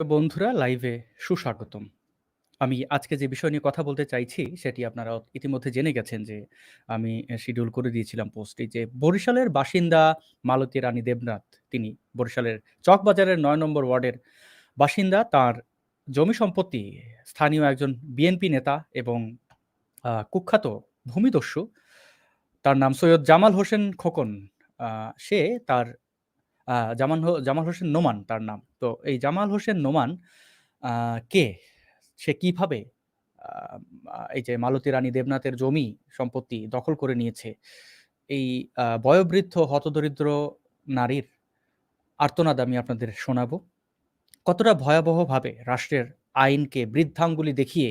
বন্ধুরা লাইভে সুস্বাগতম। আমি আজকে যে বিষয় নিয়ে কথা বলতে চাইছি, সেটি আপনারা ইতিমধ্যে জেনে গেছেন যে, আমি শিডিউল করে দিয়েছিলাম পোস্টে যে, বরিশালের বাসিন্দা মালতী রানী দেবনাথ, তিনি বরিশালের চকবাজারের নয় নম্বর ওয়ার্ডের বাসিন্দা। তার জমি সম্পত্তি স্থানীয় একজন বিএনপি নেতা এবং কুখ্যাত ভূমিদস্যু তার নাম সৈয়দ জামাল হোসেন খোকন। সে তার জামান জামাল হোসেন নোমান তার নাম। তো এই জামাল হোসেন নোমান কে? সে কীভাবে এই যে মালতী রানী দেবনাথের জমি সম্পত্তি দখল করে নিয়েছে? এই বয়োবৃদ্ধ হতদরিদ্র নারীর আর্তনাদ আমি আপনাদের শোনাবো। কতটা ভয়াবহভাবে রাষ্ট্রের আইনকে বৃদ্ধাঙ্গুলি দেখিয়ে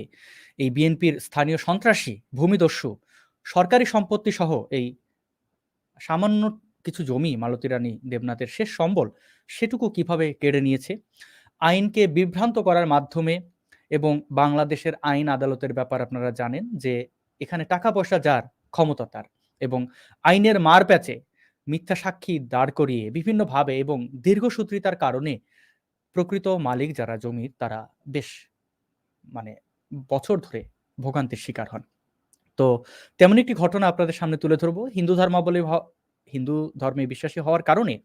এই বিএনপির স্থানীয় সন্ত্রাসী, ভূমিদস্যু, সরকারি সম্পত্তিসহ এই সামান্য কিছু জমি মালতী রানী দেবনাথের শেষ সম্বল, সেটুকু কীভাবে কেড়ে নিয়েছে? আইনকে বিভ্রান্ত করার মাধ্যমে এবং বাংলাদেশের আইন আদালতের ব্যাপার আপনারা জানেন যে এখানে টাকা-পয়সা যার, ক্ষমতা তার এবং আইনের মারপ্যাঁচে মিথ্যা সাক্ষী দাঁড় করিয়ে বিভিন্নভাবে এবং দীর্ঘসূত্রিতার কারণে প্রকৃত মালিক যারা জমির তারা বেশ মানে বছর ধরে ভোগান্তির শিকার হন। তো তেমন একটি ঘটনা আপনাদের সামনে তুলে ধরবো। হিন্দু ধর্মাবলী হিন্দু ধর্মে বিশ্বাসী হওয়ার কারণে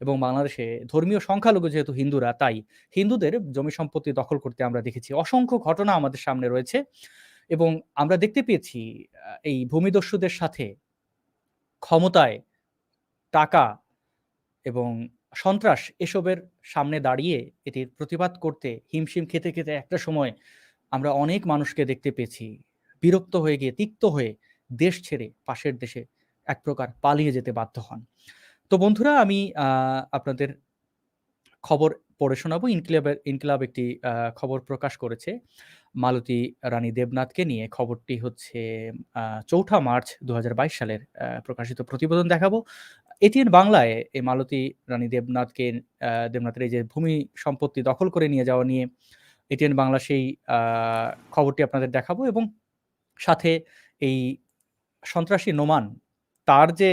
এবং বাংলাদেশে ধর্মীয় সংখ্যালঘু যেহেতু হিন্দুরা তাই হিন্দুদের জমি সম্পত্তি দখল করতে আমরা দেখেছি। অসংখ্য ঘটনা আমাদের সামনে রয়েছে এবং আমরা দেখতে পেয়েছি এই ভূমিদস্যুদের সাথে ক্ষমতায়, টাকা এবং সন্ত্রাস এসবের সামনে দাঁড়িয়ে এটির প্রতিবাদ করতে হিমশিম খেতে, খেতে একটা সময় আমরা অনেক মানুষকে দেখতে পেয়েছি। বিরক্ত হয়ে গিয়ে, তিক্ত হয়ে দেশ ছেড়ে পাশের দেশে এক প্রকার পালিয়ে যেতে বাধ্য হন। তো বন্ধুরা, আমি আপনাদের খবর পড়ে শোনাবো। ইনকিলাবের ইনকিলাব একটি খবর প্রকাশ করেছে মালতী রানী দেবনাথকে নিয়ে। খবরটি হচ্ছে ৪ঠা মার্চ ২০২২ সালের প্রকাশিত প্রতিবেদন দেখাবো। এটিএন বাংলায় এই মালতী রানী দেবনাথকে দেবনাথের এই যে ভূমি সম্পত্তি দখল করে নিয়ে যাওয়া নিয়ে এটিএন বাংলা সেই খবরটি আপনাদের দেখাবো এবং সাথে এই সন্ত্রাসী নোমান তার যে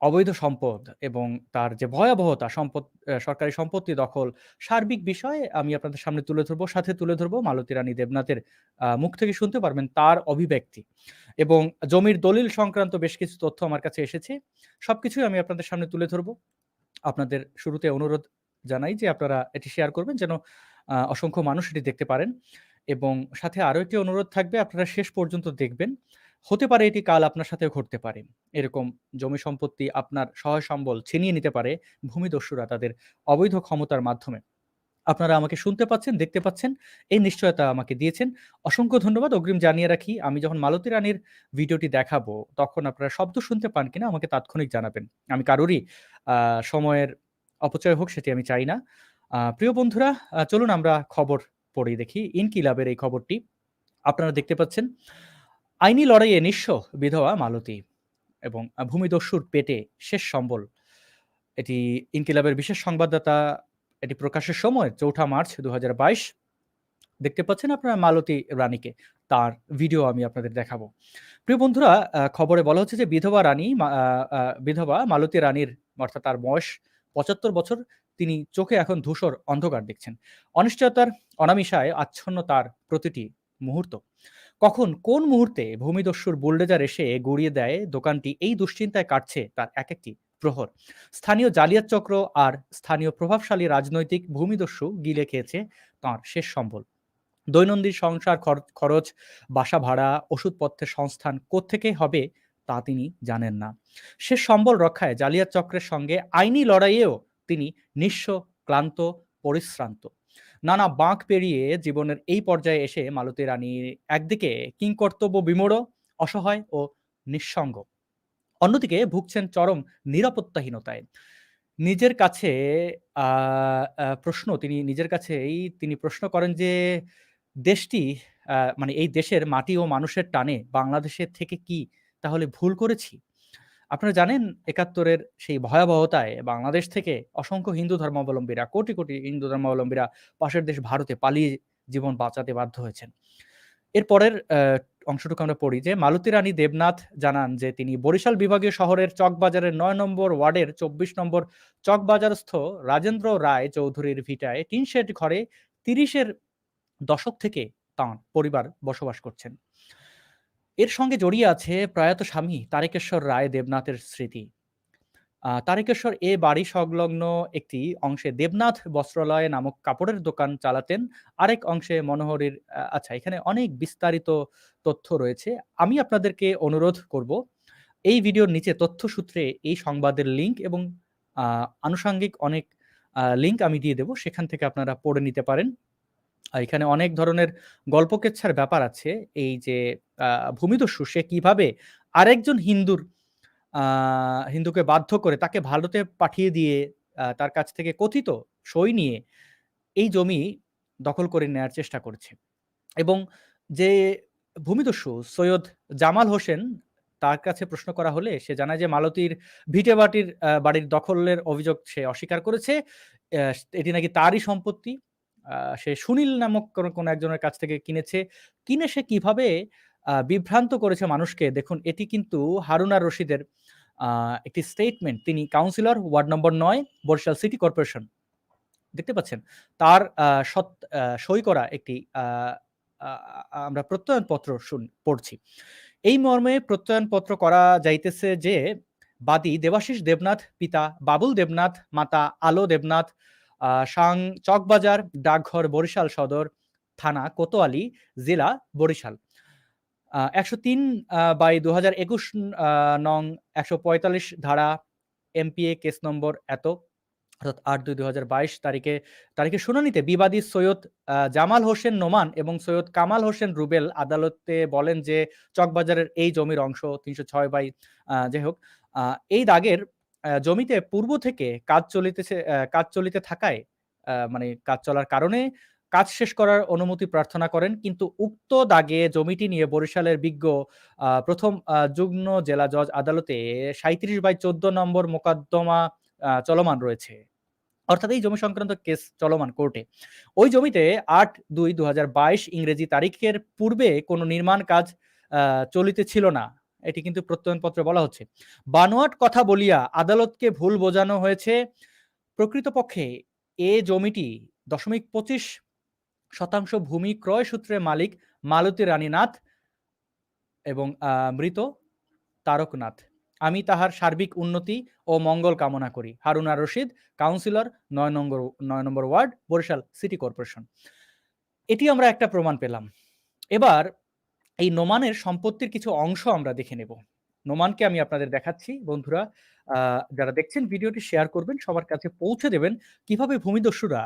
অবৈধ সম্পদ এবং তার যে ভয়াবহতা সম্পদ সরকারি সম্পত্তি দখল, সার্বিক বিষয়ে আমি আপনাদের সামনে তুলে ধরবো। সাথে তুলে ধরবো মালতী রানী দেবনাথের মুখ থেকে শুনতে পারবেন তার অভিব্যক্তি এবং জমির দলিল সংক্রান্ত বেশ কিছু তথ্য আমার কাছে এসেছে। সবকিছুই আমি আপনাদের সামনে তুলে ধরবো। আপনাদের শুরুতে অনুরোধ জানাই যে আপনারা এটি শেয়ার করবেন যেন অসংখ্য মানুষ এটি দেখতে পারেন এবং সাথে আরও একটি অনুরোধ থাকবে, আপনারা শেষ পর্যন্ত দেখবেন। হতে পারে এটি কাল আপনার সাথেও ঘটতে পারে। এরকম জমি সম্পত্তি আপনার সহায় সম্বল ছিনিয়ে নিতে পারে ভূমিদস্যুরা তাদের অবৈধ ক্ষমতার মাধ্যমে। আপনারা আমাকে শুনতে পাচ্ছেন, দেখতে পাচ্ছেন। এই নিশ্চয়তা আমাকে দিয়েছেন। অসংখ্য ধন্যবাদ। অগ্রিম জানিয়ে রাখি আমি যখন মালতী রানীর ভিডিওটি দেখাবো তখন আপনারা শব্দ শুনতে পান কিনা আমাকে তাৎক্ষণিক জানাবেন। আমি কারোরই সময়ের অপচয় হোক সেটি আমি চাই না। প্রিয় বন্ধুরা চলুন আমরা খবর পড়ে দেখি। ইনকিলাবের এই খবরটি। আপনারা দেখতে পাচ্ছেন। আইনি লড়াইয়ে নিঃস্ব বিধবা মালতী এবং ভূমিদস্যুর পেটে শেষ সম্বল। এটি ইনকিলাবের বিশেষ সংবাদদাতা, এটি প্রকাশের সময় চৌঠা মার্চ ২০২২ দেখতে পাচ্ছেন আপনারা মালতী রানীকে। তার ভিডিও আমি আপনাদের দেখাবো। প্রিয় বন্ধুরা খবরে বলা হচ্ছে যে বিধবা রানী বিধবা মালতী রানীর, অর্থাৎ তার বয়স ৭৫ বছর। তিনি চোখে এখন ধূসর অন্ধকার দেখছেন। অনিশ্চয়তার অনামিশায় আচ্ছন্ন তার প্রতিটি মুহূর্ত। কখন কোন মুহূর্তে ভূমিদস্যুর বুলডেজার এসে গুঁড়িয়ে দেয় দোকানটি এই দুশ্চিন্তায় কাটছে তার এক একটি প্রহর। স্থানীয় জালিয়াত চক্র আর স্থানীয় প্রভাবশালী রাজনৈতিক ভূমিদস্যু গিলে খেয়েছে তাঁর শেষ সম্বল। দৈনন্দিন সংসার খর খরচ, বাসা ভাড়া, ওষুধপত্রের সংস্থান কোত্থেকে হবে তা তিনি জানেন না। শেষ সম্বল রক্ষায় জালিয়াত চক্রের সঙ্গে আইনি লড়াইয়েও তিনি নিঃস্ব, ক্লান্ত, পরিশ্রান্ত। নানা বাঁক পেরিয়ে জীবনের এই পর্যায়ে এসে মালতী রানী একদিকে কিংকর্তব্য বিমূঢ়, অসহায় ও নিঃসঙ্গ। অন্যদিকে ভুগছেন চরম নিরাপত্তাহীনতায়। নিজের কাছে প্রশ্ন তিনি নিজের কাছেই তিনি প্রশ্ন করেন যে দেশটি মানে এই দেশের মাটি ও মানুষের টানে বাংলাদেশের থেকে কি তাহলে ভুল করেছি? আপনারা জানেন একাত্তরের সেই ভয়াবহতায় বাংলাদেশ থেকে অসংখ্য হিন্দু ধর্মাবলম্বীরা, কোটি, কোটি হিন্দু ধর্মাবলম্বীরা পাশের দেশ ভারতে পালিয়ে জীবন বাঁচাতে বাধ্য হয়েছেন। এর পরের অংশটুকু আমরা পড়ি যে মালতী রানী দেবনাথ জানান যে তিনি বরিশাল বিভাগীয় শহরের চকবাজারের নয় নম্বর ওয়ার্ডের ২৪ নম্বর চকবাজারস্থ রাজেন্দ্র রায় চৌধুরীর ভিটায় টিন শেড ঘরে তিরিশের দশক থেকে তাঁর পরিবার বসবাস করছেন। এর সঙ্গে জড়িয়ে আছে প্রয়াত স্বামী তারেকেশ্বর রায় দেবনাথের স্মৃতি। তারেকেশ্বর এ বাড়ি সংলগ্ন একটি অংশে দেবনাথ বস্ত্রালয় নামক কাপড়ের দোকান চালাতেন। আরেক অংশে মনোহরীর আচ্ছা এখানে অনেক বিস্তারিত তথ্য রয়েছে। আমি আপনাদেরকে অনুরোধ করব, এই ভিডিওর নিচে তথ্যসূত্রে এই সংবাদের লিঙ্ক এবং আনুষঙ্গিক অনেক লিঙ্ক আমি দিয়ে দেব। সেখান থেকে আপনারা পড়ে নিতে পারেন। এখানে অনেক ধরনের গল্পকেচ্ছার ব্যাপার আছে। এই যে ভূমিদস্যু, সে কীভাবে আরেকজন হিন্দুর হিন্দুকে বাধ্য করে তাকে ভারতে পাঠিয়ে দিয়ে তার কাছ থেকে কথিত সই নিয়ে এই জমি দখল করে নেয়ার চেষ্টা করছে এবং যে ভূমিদস্যু সৈয়দ জামাল হোসেন, তার কাছে প্রশ্ন করা হলে সে জানায় যে, মালতীর ভিটেমাটির আ বাড়ির দখলের অভিযোগ সে অস্বীকার করেছে। এটি নাকি তারই সম্পত্তি। সে সুনীল নামক কোনো, একজনের কাছ থেকে কিনেছে। কিনে সে কীভাবে বিভ্রান্ত করেছে মানুষকে দেখুন এটি কিন্তু হারুন রশিদের একটি স্টেটমেন্ট। তিনি কাউন্সিলর ওয়ার্ড নম্বর নয় বরিশাল সিটি কর্পোরেশন। দেখতে পাচ্ছেন? তার সৎ সই করা একটি আমরা প্রত্যয়নপত্র শুন পড়ছি। এই মর্মে প্রত্যয়নপত্র করা যাইতেছে যে বাদী দেবাশিস দেবনাথ, পিতা বাবুল দেবনাথ, মাতা আলো দেবনাথ, সাং চকবাজার, ডাকঘর বরিশাল সদর, থানা কোতোয়ালি জেলা বরিশাল। একশো তিন বাই দু হাজার একুশ নং ১৪৫ ধারা এমপিএ কেস নম্বর এত অর্থাৎ ৮-২-২০২২ তারিখে তারিখে শুনানিতে বিবাদী সৈয়দ জামাল হোসেন নোমান এবং সৈয়দ কামাল হোসেন রুবেল আদালতে বলেন যে চকবাজারের এই জমির অংশ ৩০৬ বাই আ যাই হোক এই দাগের জমিতে পূর্ব থেকে কাজ চলিতেছে কাজ চলিতে থাকায় মানে কাজ চলার কারণে কাজ শেষ করার অনুমতি প্রার্থনা করেন। কিন্তু উক্ত দাগে জমিটি নিয়ে বরিশালের বিজ্ঞ প্রথম ১ম আ যুগ্ম জেলা জজ আদালতে ৩৭ বাই ১৪ নম্বর মোকদ্দমা চলমান রয়েছে। অর্থাৎ এই জমি সংক্রান্ত কেস চলমান কোর্টে। ওই জমিতে ৮-২-২০২২ ইংরেজি তারিখের পূর্বে কোনো নির্মাণ কাজ চলিতে ছিল না। এটি কিন্তু প্রত্যয়নপত্রে বলা হচ্ছে। বানোয়াট কথা বলিয়া আদালতকে ভুল বোঝানো হয়েছে। প্রকৃতপক্ষে এ জমিটি ০.২৫ শতাংশ ভূমি ক্রয় সূত্রে মালিক মালতী রানী নাথ এবং মৃত তারকনাথ। আমি তাহার সার্বিক উন্নতি ও মঙ্গল কামনা করি। হারুন রশিদ, কাউন্সিলর নয় নম্বর নয় নম্বর ওয়ার্ড, বরিশাল সিটি কর্পোরেশন। এটি আমরা একটা প্রমাণ পেলাম। এবার এই নোমানের সম্পত্তির কিছু অংশ আমরা দেখে নেব। নোমানকে আমি আপনাদের দেখাচ্ছি বন্ধুরা। যারা দেখছেন ভিডিওটি শেয়ার করবেন, সবার কাছে পৌঁছে দেবেন কীভাবে ভূমিদস্যুরা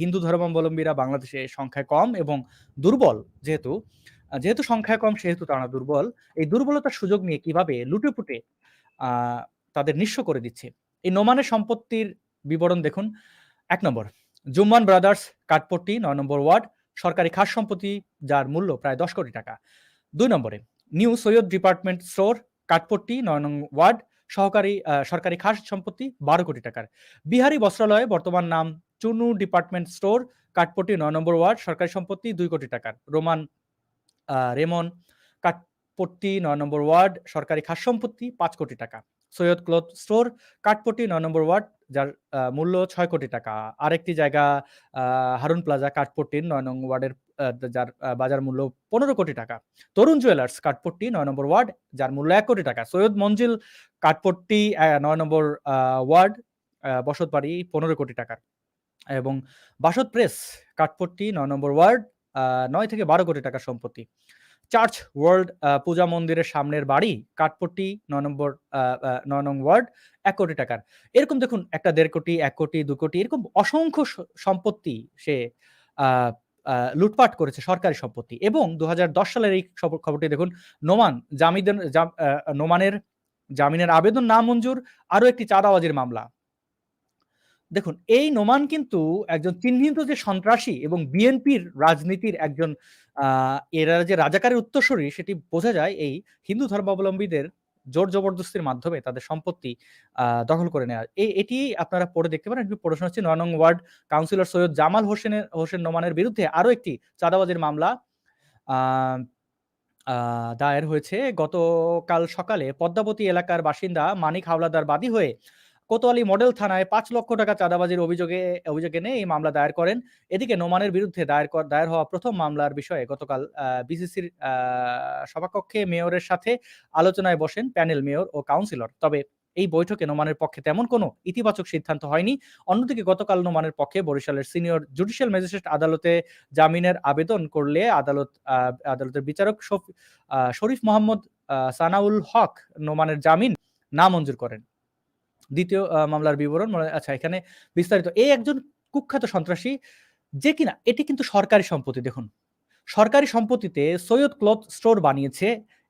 হিন্দু ধর্মাবলম্বীরা বাংলাদেশে সংখ্যায় কম এবং দুর্বল যেহেতু যেহেতু সংখ্যায় কম সেহেতু তারা দুর্বল। এই দুর্বলতার সুযোগ নিয়ে কীভাবে লুটেপুটে তাদের নিঃস্ব করে দিচ্ছে। এই নোমানের সম্পত্তির বিবরণ দেখুন। এক নম্বর জুম্মান ব্রাদার্স কাঠপট্টি নয় নম্বর ওয়ার্ড সরকারি খাস সম্পত্তি যার মূল্য প্রায় ১০ কোটি টাকা। দুই নম্বরে, new Syed department store, Kathpatti ৯ নং ওয়ার্ড, সহকারী সরকারি খাস সম্পত্তি ১২ কোটি টাকার। বিহারী বস্ত্রালয়ে বর্তমান নাম চুনু ডিপার্টমেন্ট স্টোর, কাঠপট্টি, নয় নম্বর ওয়ার্ড, সরকারি সম্পত্তি দুই কোটি টাকার। রোমান রেমন, কাঠপট্টি, নয় নম্বর ওয়ার্ড, সরকারি খাস সম্পত্তি পাঁচ কোটি টাকা। সৈয়দ ক্লথ স্টোর, কাঠপট্টি, নয় নম্বর ওয়ার্ড যার মূল্য ছয় কোটি টাকা। আরেকটি জায়গা হারুন প্লাজা কাঠপট্টির নয় নং ওয়ার্ডের যার বাজার মূল্য ১৫ কোটি টাকা। তরুণ জুয়েলার্স কাঠপট্টি, নয় নম্বর ওয়ার্ড, যার মূল্য এক কোটি টাকা। সৈয়দ মঞ্জিল কাঠপট্টি নয় নম্বর ওয়ার্ড, আ বসতবাড়ি ১৫ কোটি টাকার। এবং বাসদ প্রেস কাঠপট্টি, নয় নম্বর ওয়ার্ড নয় থেকে ১২ কোটি টাকার সম্পত্তি। চার্চ ওয়ার্ল্ড পূজা মন্দিরের সামনের বাড়ি কাঠপট্টি ৯ নম্বর ৯ নং ওয়ার্ড এক কোটি টাকার। এরকম দেখুন একটা দেড় কোটি, এক কোটি, দু কোটি এরকম অসংখ্য সম্পত্তি সে লুটপাট করেছে সরকারি সম্পত্তি এবং ২০১০ সালের এই খবরটি দেখুন নোমান জামিদের জাম নোমানের জামিনের আবেদন না মঞ্জুর আরও একটি চাঁদাবাজির মামলা। দেখুন, এই নোমান কিন্তু একজন চিহ্নিত যে সন্ত্রাসী এবং বিএনপির রাজনীতির একজন এরা যে রাজাকারের উত্তরসূরি, সেটি বোঝা যায় এই হিন্দু ধর্মাবলম্বীদের জোর জবরদস্তির মাধ্যমে তাদের সম্পত্তি দখল করে নেওয়া। এ, এটি আপনারা পড়ে দেখতে পারেন। একটু পড়ে শোনাচ্ছি ৯ নং ওয়ার্ড কাউন্সিলর সৈয়দ জামাল হোসেনের, হোসেন নোমানের বিরুদ্ধে আরও একটি চাঁদাবাজির মামলা দায়ের হয়েছে। গতকাল সকালে পদ্মাবতী এলাকার বাসিন্দা মানিক হাওলাদার বাদী হয়ে কোতোয়ালি মডেল থানায় পাঁচ লক্ষ টাকা চাঁদাবাজির অভিযোগে, অভিযোগ এনে এই মামলা দায়ের করেন। এদিকে নোমানের বিরুদ্ধে দায়ের দায়ের হওয়া প্রথম মামলার বিষয়ে গতকাল বিসিসির সভাকক্ষে মেয়রের সাথে আলোচনায় বসেন প্যানেল মেয়র ও কাউন্সিলর। তবে এই বৈঠকে নোমানের পক্ষে তেমন কোনো ইতিবাচক সিদ্ধান্ত হয়নি। অন্যদিকে গতকাল নোমানের পক্ষে বরিশালের সিনিয়র জুডিশিয়াল ম্যাজিস্ট্রেট আদালতে জামিনের আবেদন করলে আদালত আদালতের বিচারক শরীফ মোহাম্মদ সানাউল হক নোমানের জামিন নামঞ্জুর করেন। দ্বিতীয় মামলার বিবরণ মানে আচ্ছা এখানে বিস্তারিত। এই একজন কুখ্যাত সন্ত্রাসী যে কিনা এটি কিন্তু সরকারি সম্পত্তি দেখুন। সরকারি সম্পত্তিতে সৈয়দ ক্লথ স্টোর বানিয়েছে।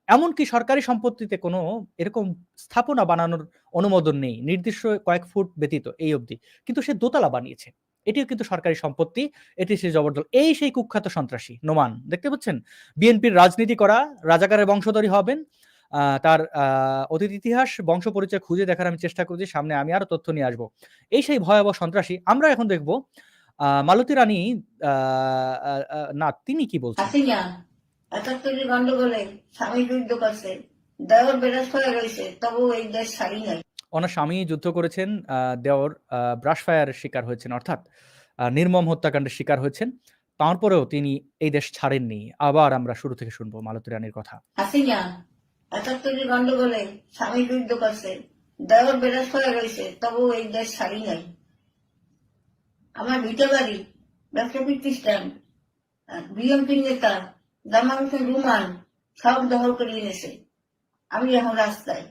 এমনকি সরকারি সম্পত্তিতে কোনো এরকম স্থাপনা বানানোর অনুমোদন নেই। নির্দিষ্ট কয়েক ফুট ব্যতীত এই অবধি। কিন্তু সে দোতলা বানিয়েছে। এটিও কিন্তু সরকারি সম্পত্তি। এটি সে জবরদল। এই সেই কুখ্যাত সন্ত্রাসী নোমান। দেখতে পাচ্ছেন? বিএনপির রাজনীতি করা, রাজাকারের বংশধরী হবেন। তার অতীত ইতিহাস, বংশ পরিচয় খুঁজে দেখার আমি চেষ্টা করছি। সামনে আমি আরও তথ্য নিয়ে আসব। এই সেই ভয়াবহ সন্ত্রাসী। আমরা এখন দেখব মালতী রানী না তিনি কি বলছেন? ওনার স্বামী যুদ্ধ করেছেন। দেওর ব্রাশ ফায়ারের শিকার হয়েছেন অর্থাৎ নির্মম হত্যাকাণ্ডের শিকার হয়েছেন। তারপরেও তিনি এই দেশ ছাড়েননি। আবার আমরা শুরু থেকে শুনব মালতী রানীর কথা। একাত্তরের গন্ডগোলে স্বামী যুদ্ধ করছে। দেওয়ার বেরাস হয়ে রয়েছে তবু এই দেশ ছাড়ি নাই। আমার ভিটে বাড়ি ব্যবসা প্রতিষ্ঠান বিএমপি নেতা জামাল রুমান সব দখল করে এনেছে। আমি এখন রাস্তায়।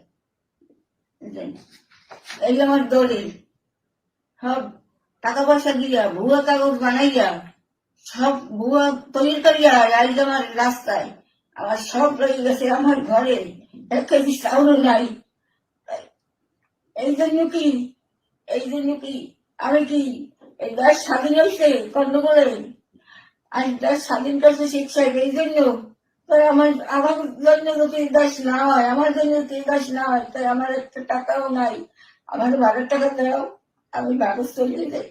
এই আমার দলিল। সব টাকা পয়সা দিয়া, ভুয়া কাগজ বানাইয়া, সব ভুয়া তৈরি করিয়া আজ আমার রাস্তায়। আমার সব রয়ে গেছে আমার ঘরে। এক কেজি চাউল নাই? এই জন্য কি? এই জন্য কি? আমি কি? এই দেশ স্বাধীন হয়েছে গন্ডগোলে? দেশ স্বাধীন করছে শিক্ষা এই জন্য? তাই আমার আমার জন্য যদি দেশ না হয় আমার জন্য যদি দেশ না হয় তাই আমার একটা টাকাও নাই। আমার বারো টাকা দেও আমি বারো চলিয়ে দেয়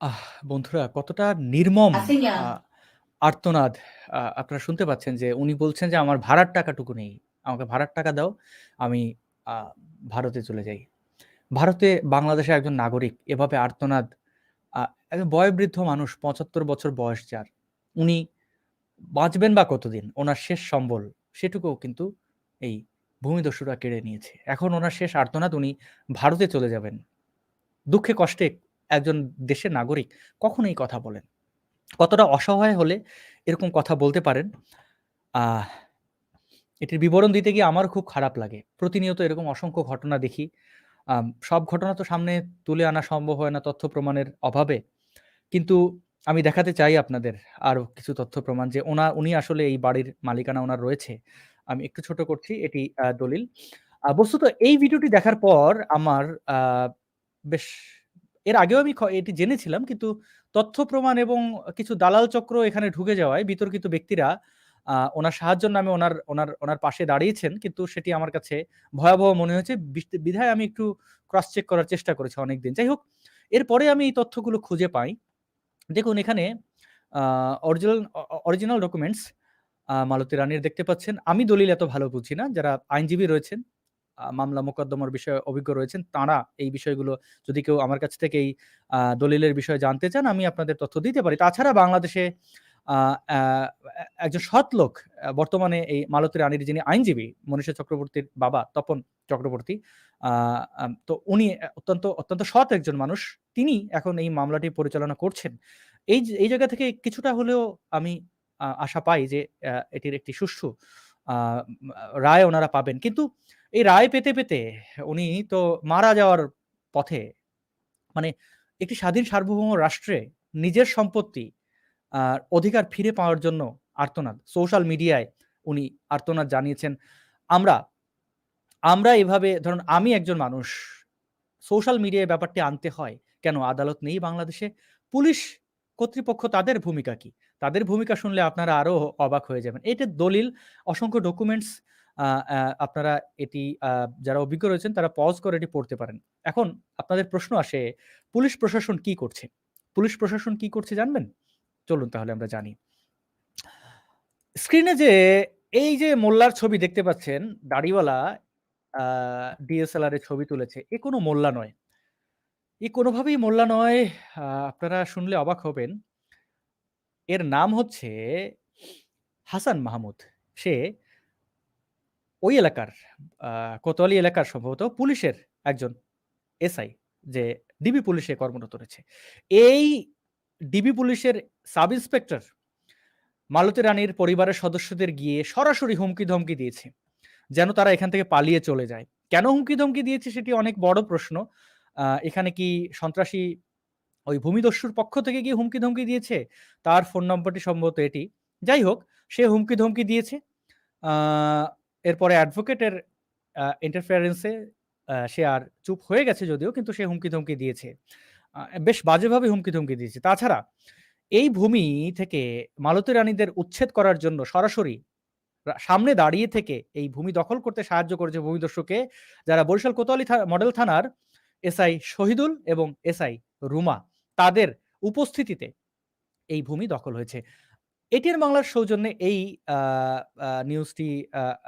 আহ বন্ধুরা কতটা নির্মম আর্তনাদ আপনারা শুনতে পাচ্ছেন যে উনি বলছেন যে, আমার ভাড়ার টাকাটুকু নেই। আমাকে ভাড়ার টাকা দাও। আমি ভারতে চলে যাই। ভারতে বাংলাদেশের একজন নাগরিক, এভাবে আর্তনাদ একজন বয়োবৃদ্ধ মানুষ ৭৫ বছর বয়স যার। উনি বাঁচবেন বা কতদিন? ওনার শেষ সম্বল, সেটুকুও কিন্তু এই ভূমিদস্যুরা কেড়ে নিয়েছে। এখন ওনার শেষ আর্তনাদ, উনি ভারতে চলে যাবেন। দুঃখে কষ্টে একজন দেশের নাগরিক কখন এই কথা বলেন? কতটা অসহায় হলে এরকম কথা বলতে পারেন? এটির বিবরণ দিতে গিয়ে আমারও খুব খারাপ লাগে। প্রতিনিয়ত এরকম অসংখ্য ঘটনা দেখি। সব ঘটনা তো সামনে তুলে আনা সম্ভব হয় না তথ্য প্রমাণের অভাবে। কিন্তু আমি দেখাতে চাই আপনাদের আরও কিছু তথ্য প্রমাণ যে ওনা, উনি আসলে এই বাড়ির মালিকানা ওনার রয়েছে। আমি একটু ছোট করছি, এটি দলিল। বস্তুত এই ভিডিওটি দেখার পর আমার বেশ, এর আগেও আমি এটি জেনেছিলাম, কিন্তু তথ্য প্রমাণ এবং কিছু দালাল চক্র এখানে ঢুকে যাওয়ায় বিতর্কিত ব্যক্তিরা ওনার সাহায্যের নামে ওনার ওনার ওনার পাশে দাঁড়িয়েছেন। কিন্তু সেটি আমার কাছে ভয়াবহ মনে হয়েছে। বিধায় আমি একটু ক্রস চেক করার চেষ্টা করেছি অনেকদিন। যাই হোক, এরপরে আমি এই তথ্যগুলো খুঁজে পাই। দেখুন এখানে অরিজিনাল অরিজিনাল ডকুমেন্টস মালতী রানীর দেখতে পাচ্ছেন। আমি দলিল এত ভালো বুঝি না। যারা আইনজীবী রয়েছেন, মামলা মোকদ্দমার বিষয়ে অভিজ্ঞ রয়েছেন, তাঁরা এই বিষয়গুলো যদি কেউ আমার কাছ থেকে এই দলিলের বিষয়ে জানতে চান, আমি আপনাদের তথ্য দিতে পারি। তাছাড়া বাংলাদেশে একজন সৎ লোক বর্তমানে এই মালতী রানীর যিনি আইনজীবী, মনীষা চক্রবর্তীর বাবা তপন চক্রবর্তী। তো উনি অত্যন্ত অত্যন্ত সৎ একজন মানুষ। তিনি এখন এই মামলাটি পরিচালনা করছেন। এই এই জায়গা থেকে কিছুটা হলেও আমি আশা পাই যে এটির একটি সুষ্ঠু রায় ওনারা পাবেন। কিন্তু এই রায় পেতে, পেতে উনি তো মারা যাওয়ার পথে। মানে একটি স্বাধীন সার্বভৌম রাষ্ট্রে নিজের সম্পত্তি অধিকার ফিরে পাওয়ার জন্য আর্তনাদ। সোশ্যাল মিডিয়ায় উনি আর্তনাদ জানিয়েছেন। আমরা, আমরা এভাবে ধরুন আমি একজন মানুষ। সোশ্যাল মিডিয়ায় ব্যাপারটি আনতে হয়। কেন আদালত নেই বাংলাদেশে? পুলিশ কর্তৃপক্ষ তাদের ভূমিকা কি? তাদের ভূমিকা শুনলে আপনারা আরও অবাক হয়ে যাবেন। এটার দলিল, অসংখ্য ডকুমেন্টস আপনারা এটি যারা অভিজ্ঞ রয়েছেন তারা পজ করে এটি পড়তে পারেন। এখন আপনাদের প্রশ্ন আসে, পুলিশ প্রশাসন কি করছে? পুলিশ প্রশাসন কি করছে জানবেন? চলুন তাহলে আমরা জানি। স্ক্রিনে যে এই যে মোল্লার ছবি দেখতে পাচ্ছেন, দাড়িওয়ালা, ডিএসএলআর এ ছবি তুলেছে। এ কোনো মোল্লা নয়। এ কোনোভাবেই মোল্লা নয়। আপনারা শুনলে অবাক হবেন। এর নাম হচ্ছে হাসান মাহমুদ। সে ওই এলাকার কোতোয়ালি এলাকার সম্ভবত পুলিশের একজন এসআই যে ডিবি পুলিশে কর্মরত রয়েছে। এই ডিবি পুলিশের সাব ইন্সপেক্টর মালতী রানীর পরিবারের সদস্যদের গিয়ে সরাসরি হুমকি-ধমকি দিয়েছে। যেন তারা এখান থেকে পালিয়ে চলে যায়। কেন হুমকি-ধমকি দিয়েছে সেটি অনেক বড় প্রশ্ন। এখানে কি সন্ত্রাসী ওই ভূমিদস্যুর পক্ষ থেকে গিয়ে হুমকি-ধমকি দিয়েছে? তার ফোন নম্বরটি সম্ভবত এটি। যাই হোক, সে হুমকি-ধমকি দিয়েছে। এরপরে অ্যাডভোকেটের আ সে আর চুপ হয়ে গেছে যদিও, কিন্তু সে হুমকি-ধমকি দিয়েছে। বেশ বাজেভাবে হুমকি-ধমকি দিয়েছে। তাছাড়া এই ভূমি থেকে মালতী রানীদের উচ্ছেদ করার জন্য সরাসরি সামনে দাঁড়িয়ে থেকে এই ভূমি দখল করতে সাহায্য করেছে ভূমিদস্যুকে, যারা বরিশাল কোতোয়ালি মডেল থানার এসআই শহীদুল এবং এসআই রুমা। তাদের উপস্থিতিতে এই ভূমি দখল হয়েছে। এটিএন বাংলার সৌজন্যে এই নিউজটি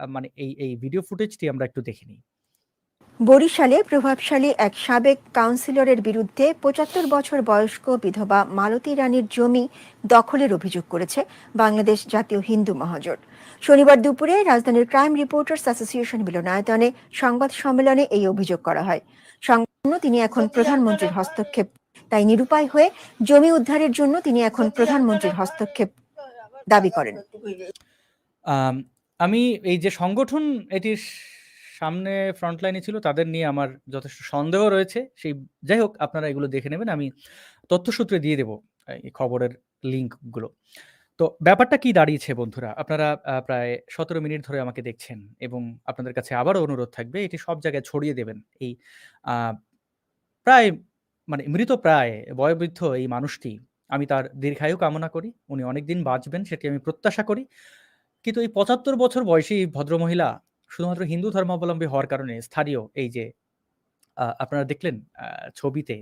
মানে এই এই ভিডিও ফুটেজটি আমরা একটু দেখে নিই। বরিশালে প্রভাবশালী এক সাবেক কাউন্সিলরের বিরুদ্ধে পঁচাত্তর বছর বয়স্ক বিধবা মালতী রানীর জমি দখলের অভিযোগ করেছে বাংলাদেশ জাতীয় হিন্দু মহাজোট শনিবার দুপুরে রাজধানীর ক্রাইম রিপোর্টার্স অ্যাসোসিয়েশন মিলনায়তনে সংবাদ সম্মেলনে এই অভিযোগ করা হয় সংলগ্ন তিনি এখন প্রধানমন্ত্রীর হস্তক্ষেপ তাই নিরুপায় হয়ে জমি উদ্ধারের জন্য তিনি এখন প্রধানমন্ত্রীর হস্তক্ষেপ দাবি করেন আমি এই যে সংগঠন এটির সামনে ফ্রন্ট লাইনে ছিল, তাদের নিয়ে আমার যথেষ্ট সন্দেহ রয়েছে। সেই, যাই হোক, আপনারা এগুলো দেখে নেবেন। আমি তথ্যসূত্রে দিয়ে দেব এই খবরের লিঙ্কগুলো। তো ব্যাপারটা কি দাঁড়িয়েছে বন্ধুরা? আপনারা প্রায় ১৭ মিনিট ধরে আমাকে দেখছেন এবং আপনাদের কাছে আবারও অনুরোধ থাকবে, এটি সব জায়গায় ছড়িয়ে দেবেন। এই প্রায় মানে মৃত প্রায়, বয়োবৃদ্ধ এই মানুষটি আমি তার দীর্ঘায়ু কামনা করি। উনি অনেকদিন বাঁচবেন সেটি আমি প্রত্যাশা করি। কিন্তু এই ৭৫ বছর বয়সী ভদ্রমহিলা শুধুমাত্র হিন্দু ধর্মাবলম্বী হওয়ার কারণে স্থানীয় এই যে আপনারা দেখলেন ছবিতে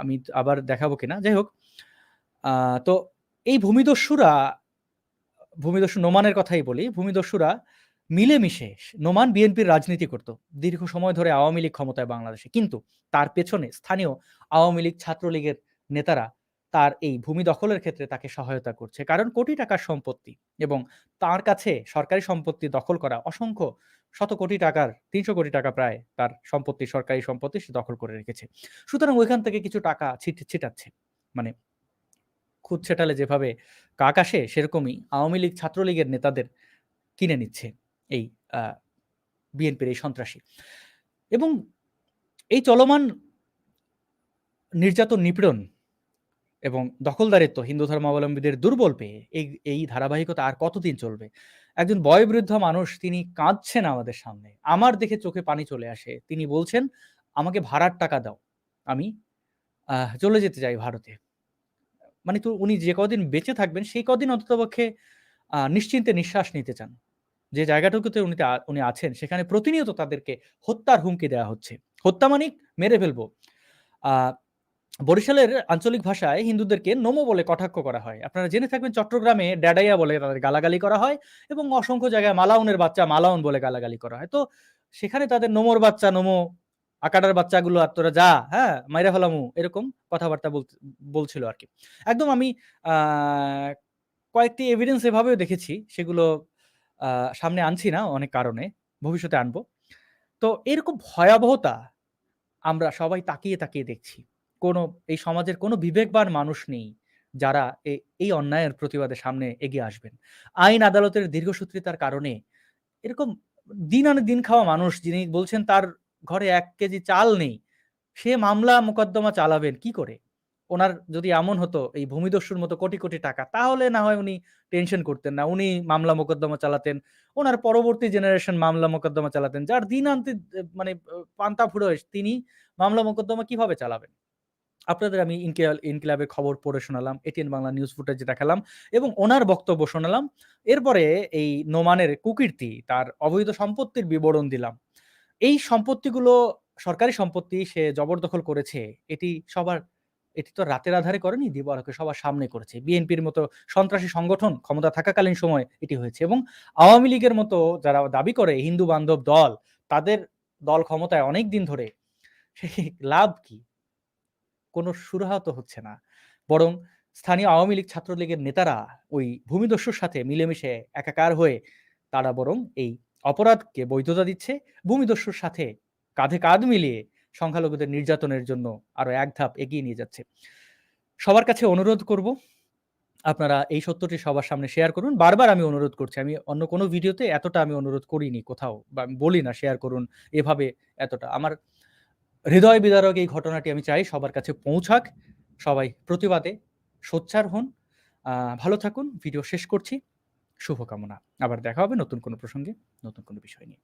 আমি আবার দেখাবো কিনা। যাই হোক তো এই ভূমিদস্যুরা ভূমিদস্যু নোমানের কথাই বলি। ভূমিদস্যুরা মিলেমিশে নোমান বিএনপির রাজনীতি করত। দীর্ঘ সময় ধরে আওয়ামী লীগ ক্ষমতায় বাংলাদেশে। কিন্তু তার পেছনে স্থানীয় আওয়ামী লীগ, ছাত্রলীগের নেতারা তার এই ভূমি দখলের ক্ষেত্রে তাকে সহায়তা করছে। কারণ কোটি টাকার সম্পত্তি এবং তার কাছে সরকারি সম্পত্তি দখল করা অসংখ্য শত কোটি টাকার ৩০০ কোটি টাকা প্রায় তার সম্পত্তি সরকারি সম্পত্তি সে দখল করে রেখেছে। সুতরাং ওইখান থেকে কিছু টাকা ছিট ছিটাচ্ছে। মানে খুদ ছেটালে যেভাবে কাক আসে সেরকমই আওয়ামী লীগ, ছাত্রলীগের নেতাদের কিনে নিচ্ছে এই বিএনপির এই সন্ত্রাসী। এবং এই চলমান নির্যাতন, নিপীড়ন এবং দখলদারিত্ব হিন্দু ধর্মাবলম্বীদের দুর্বল পেয়ে এই এই ধারাবাহিকতা আর কতদিন চলবে? একজন বয়োবৃদ্ধ মানুষ তিনি কাঁদছেন আমাদের সামনে। আমার দেখে চোখে পানি চলে আসে। তিনি বলছেন, "আমাকে ভাড়ার টাকা দাও। আমি চলে যেতে চাই ভারতে।" মানে তো উনি যে কদিন বেঁচে থাকবেন সেই কদিন অন্ততপক্ষে নিশ্চিন্তে নিঃশ্বাস নিতে চান। যে জায়গাটুকুতে উনি উনি আছেন সেখানে প্রতিনিয়ত তাদেরকে হত্যার হুমকি দেওয়া হচ্ছে। হত্যা মানেই মেরে ফেলব। আ বরিশালের আঞ্চলিক ভাষায় হিন্দুদেরকে নোমো বলে কটাক্ষ করা হয়। আপনারা জেনে থাকবেন চট্টগ্রামে ড্যাডাইয়া বলে তাদের গালাগালি করা হয় এবং অসংখ্য জায়গায় মালাউনের বাচ্চা মালাউন বলে গালাগালি করা হয়। তো সেখানে তাদের নোমোর বাচ্চা নোমো, আকাডার বাচ্চাগুলো আর তোরা যা, হ্যাঁ? মাইরা ফেলামু এরকম কথাবার্তা বলত আর কি একদম আমি কয়েকটি এভিডেন্স এভাবেও দেখেছি। সেগুলো সামনে আনছি না অনেক কারণে। ভবিষ্যতে আনব। তো এরকম ভয়াবহতা আমরা সবাই তাকিয়ে, তাকিয়ে দেখছি। কোনো এই সমাজের কোনো বিবেকবান মানুষ নেই যারা এই অন্যায়ের প্রতিবাদে সামনে এগিয়ে আসবেন। আইন আদালতের দীর্ঘসূত্রিতার কারণে এরকম দিন আনে দিন খাওয়া মানুষ যিনি বলছেন তার ঘরে এক কেজি চাল নেই। সে মামলা মোকদ্দমা চালাবেন কি করে? ওনার যদি এমন হতো এই ভূমিদস্যুর মতো কোটি, কোটি টাকা তাহলে না হয় উনি টেনশন করতেন না। উনি মামলা মোকদ্দমা চালাতেন। ওনার পরবর্তী জেনারেশন মামলা মোকদ্দমা চালাতেন। যার দিন আনতে মানে পান্তা ফুরোয় তিনি মামলা মোকদ্দমা কীভাবে চালাবেন? আপনাদের আমি ইনকিলাব ইনকিলাবের খবর পড়ে শোনালাম। এটিএন বাংলা নিউজ ফুটেজ দেখালাম এবং ওনার বক্তব্য শোনালাম। এরপরে এই নোমানের কুকীর্তি তার অবৈধ সম্পত্তির বিবরণ দিলাম। এই সম্পত্তিগুলো সরকারি সম্পত্তি সে জবরদখল করেছে। এটি সবার এটি তো রাতের আধারে করেনি, দিবালোকে সবার সামনে করেছে। বিএনপির মতো সন্ত্রাসী সংগঠন ক্ষমতা থাকাকালীন সময় এটি হয়েছে এবং আওয়ামী লীগের মতো যারা দাবি করে হিন্দু বান্ধব দল তাদের দল ক্ষমতায় অনেক দিন ধরে লাভ কি কোনো সুরাহত হচ্ছে না। বরং স্থানীয় আওয়ামী লীগ ছাত্রলীগের নেতারা ওই ভূমিদস্যুর সাথে মিলেমিশে একাকার হয়ে তারা বরং এই অপরাধকে বৈধতা দিচ্ছে, ভূমিদস্যুর সাথে কাঁধে কাঁধ মিলিয়ে সংখ্যালঘুদের নির্যাতনের জন্য আরও এক ধাপ এগিয়ে নিয়ে যাচ্ছে। সবার কাছে অনুরোধ করব, আপনারা এই সত্যটি সবার সামনে শেয়ার করুন। বারবার আমি অনুরোধ করছি, আমি অন্য কোনো ভিডিওতে এতটা আমি অনুরোধ করিনি কোথাও, বা বলি না শেয়ার করুন এভাবে এতটা। আমার হৃদয় বিদারক এই ঘটনাটি আমি চাই সবার কাছে পৌঁছাক। সবাই প্রতিবাদে সোচ্চার হন। ভালো থাকুন। ভিডিও শেষ করছি। শুভকামনা। আবার দেখা হবে নতুন কোনো প্রসঙ্গে, নতুন কোনো বিষয় নিয়ে।